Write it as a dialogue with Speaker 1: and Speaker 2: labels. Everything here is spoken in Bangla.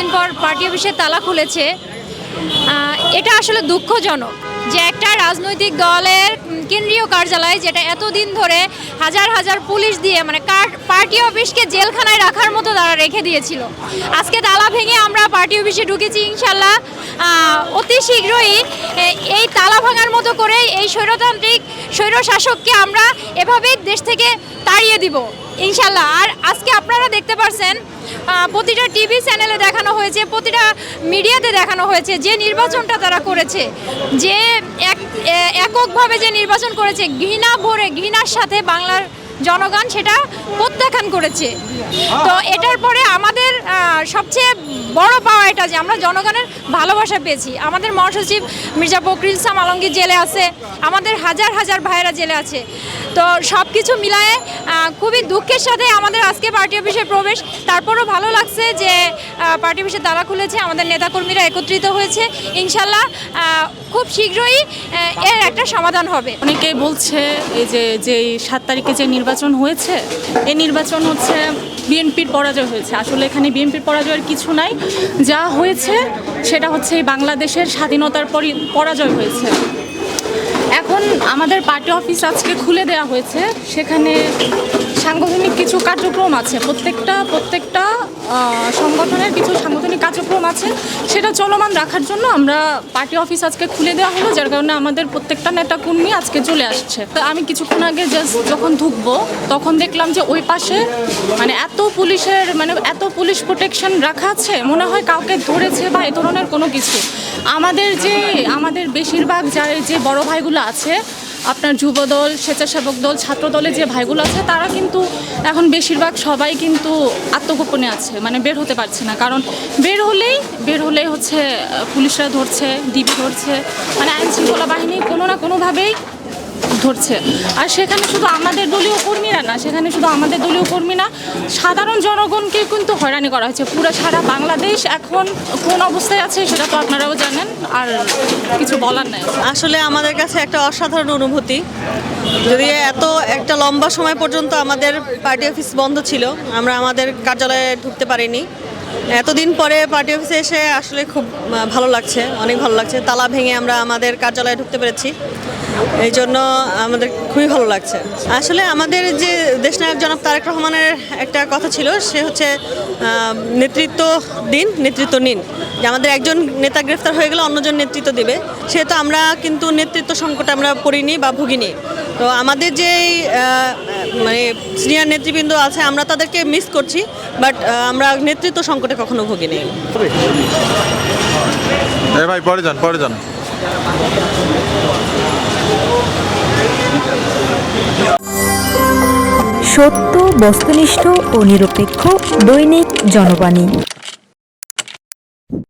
Speaker 1: এতদিন পর পার্টি অফিসের তালা খুলেছে। এটা আসলে দুঃখজনক যে একটা রাজনৈতিক দলের কেন্দ্রীয় কার্যালয় যেটা এতদিন ধরে হাজার হাজার পুলিশ দিয়ে মানে পার্টি অফিসকে জেলখানায় রাখার মতো তারা রেখে দিয়েছিল। আজকে তালা ভেঙে আমরা পার্টি অফিসে ঢুকেছি ইনশাল্লাহ। অতি শীঘ্রই এই তালা ভাঙার মতো করে এই স্বৈরতান্ত্রিক স্বৈর শাসককে আমরা এভাবেই দেশ থেকে তাড়িয়ে দিব, ইনশাল্লাহ। আর আজকে আপনারা দেখতে পারছেন প্রতিটা টিভি চ্যানেলে দেখানো হয়েছে, প্রতিটা মিডিয়াতে দেখানো হয়েছে, যে নির্বাচনটা তারা করেছে, যে এক এককভাবে যে নির্বাচন করেছে, ঘৃণা ভরে, ঘৃণার সাথে বাংলার জনগণ সেটা প্রত্যাখ্যান করেছে। তো এটার পরে আমাদের সবচেয়ে বড় পাওয়া এটা যে আমরা জনগণের ভালোবাসা পেয়েছি। আমাদের মহাসচিব মির্জা ফখরুল ইসলাম আলমগীর জেলে আছে, আমাদের হাজার হাজার ভাইয়েরা জেলে আছে। তো সব কিছু মিলায়ে খুবই দুঃখের সাথে আমাদের আজকে পার্টি অফিসে প্রবেশ। তারপরও ভালো লাগছে যে পার্টি অফিসে তালা খুলেছে, আমাদের নেতাকর্মীরা একত্রিত হয়েছে। ইনশাল্লাহ খুব শীঘ্রই এর একটা সমাধান হবে।
Speaker 2: অনেকেই বলছে, এই যে যে সাত তারিখে যে নির্বাচন হয়েছে, এই নির্বাচন হচ্ছে বিএনপির পরাজয় হয়েছে। আসলে এখানে বিএনপির পরাজয়ের কিছু নাই। যা হয়েছে, সেটা হচ্ছে বাংলাদেশের স্বাধীনতার পরাজয় হয়েছে। এখন আমাদের পার্টি অফিস আজকে খুলে দেওয়া হয়েছে। সেখানে কিছু কার্যক্রম আছে, প্রত্যেকটা প্রত্যেকটা সংগঠনের কিছু সাংগঠনিক কার্যক্রম আছে, সেটা চলমান রাখার জন্য আমরা পার্টি অফিস আজকে খুলে দেওয়া হলো, যার কারণে আমাদের প্রত্যেকটা নেতা কর্মী আজকে চলে আসছে। তো আমি কিছুক্ষণ আগে জাস্ট যখন ঢুকবো, তখন দেখলাম যে ওই পাশে মানে এত পুলিশের মানে এত পুলিশ প্রোটেকশন রাখা আছে, মনে হয় কাউকে ধরেছে বা এ ধরনের কোনো কিছু। আমাদের যে, আমাদের বেশিরভাগ যার যে বড় ভাইগুলো আছে আপনার যুবদল স্বেচ্ছাসেবক দল, ছাত্র দলে যে ভাইগুলো আছে, তারা কিন্তু এখন বেশিরভাগ সবাই কিন্তু আত্মগোপনে আছে মানে বের হতে পারছে না। কারণ বের হলেই বের হলেই হচ্ছে পুলিশরা ধরছে, ডিবি ধরছে মানে আইন শৃঙ্খলা বাহিনী কোনো না কোনোভাবেই ধরছে। আর সেখানে শুধু আমাদের দলীয় কর্মীরা না, সেখানে শুধু আমাদের দলীয় কর্মী না, সাধারণ জনগণকে কিন্তু হয়রানি করা হয়েছে। পুরো সারা বাংলাদেশ এখন কোন অবস্থায় আছে সেটা তো আপনারাও জানেন, আর কিছু বলার নাই।
Speaker 3: আসলে আমাদের কাছে একটা অসাধারণ অনুভূতি। যদি এত একটা লম্বা সময় পর্যন্ত আমাদের পার্টি অফিস বন্ধ ছিল, আমরা আমাদের কার্যালয়ে ঢুকতে পারিনি। এতদিন পরে পার্টি অফিসে এসে আসলে খুব ভালো লাগছে, অনেক ভালো লাগছে। তালা ভেঙে আমরা আমাদের কার্যালয়ে ঢুকতে পেরেছি। এই জন্য আমাদের খুবই ভালো লাগছে। আসলে আমাদের যে দেশনায়ক জনাব তারেক রহমানের একটা কথা ছিল, সে হচ্ছে নেতৃত্ব দিন, নেতৃত্ব নিন। যে আমাদের একজন নেতা গ্রেফতার হয়ে গেলে অন্যজন নেতৃত্ব দিবে। সেহেতু আমরা কিন্তু নেতৃত্ব সংকটে আমরা পড়িনি বা ভুগিনি। তো আমাদের যে মানে সিনিয়র নেতৃবৃন্দ আছে আমরা তাদেরকে মিস করছি বাট আমরা নেতৃত্ব সংকটে কখনো ভুগিনি।
Speaker 4: এ ভাই পরে যান পরে যান।
Speaker 5: সত্য বস্তুনিষ্ঠ ও নিরপেক্ষ দৈনিক জনবাণী।